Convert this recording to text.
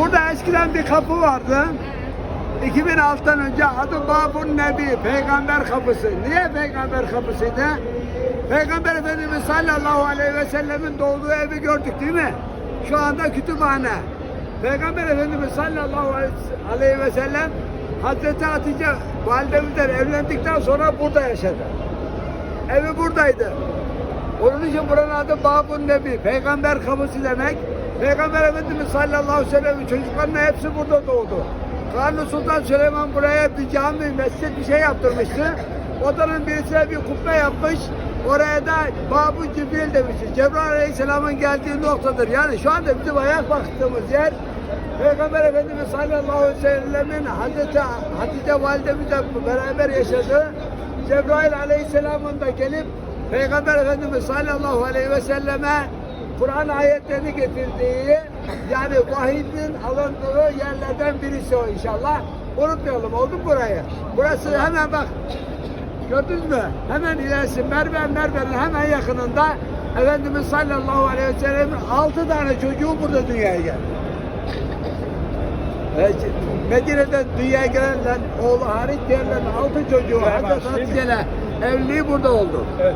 Burada eskiden bir kapı vardı. 2006'dan önce adı Babun Nebi, Peygamber Kapısı. Niye Peygamber Kapısıydı? Peygamber Efendimiz sallallahu aleyhi ve sellemin doğduğu evi gördük değil mi? Şu anda kütüphane. Peygamber Efendimiz sallallahu aleyhi ve sellem Hazreti Hatice validemizden evlendikten sonra burada yaşadı. Evi buradaydı. Onun için buranın adı Babun Nebi, Peygamber kapısı demek. Peygamber Efendimiz sallallahu aleyhi ve sellem'in çocuklarının hepsi burada doğdu. Kanuni Sultan Süleyman buraya bir cami, mescit bir şey yaptırmıştı. Odanın birisine bir kubbe yapmış. Oraya da Babu Cibril demişti. Cebrail Aleyhisselam'ın geldiği noktadır. Yani şu anda bizim ayak baktığımız yer Peygamber Efendimiz sallallahu aleyhi ve sellemin Hazreti Hatice validemizle beraber yaşadığı Cebrail Aleyhisselam'ın da gelip Peygamber Efendimiz sallallahu aleyhi ve selleme Kur'an ayetlerini getirdiği yani vahidin alındığı yerlerden birisi o inşallah. Unutmayalım oldu mu burayı? Burası hemen bak gördünüz mü? Hemen ilerisi Merver Merver'in hemen yakınında Efendimiz sallallahu aleyhi ve sellem'in altı tane çocuğu burada dünyaya geldi. Evet, Medine'den dünyaya gelenler oğlu hariç diğerlerin altı çocuğu Hazreti Hatice'yle evliliği burada oldu. Evet.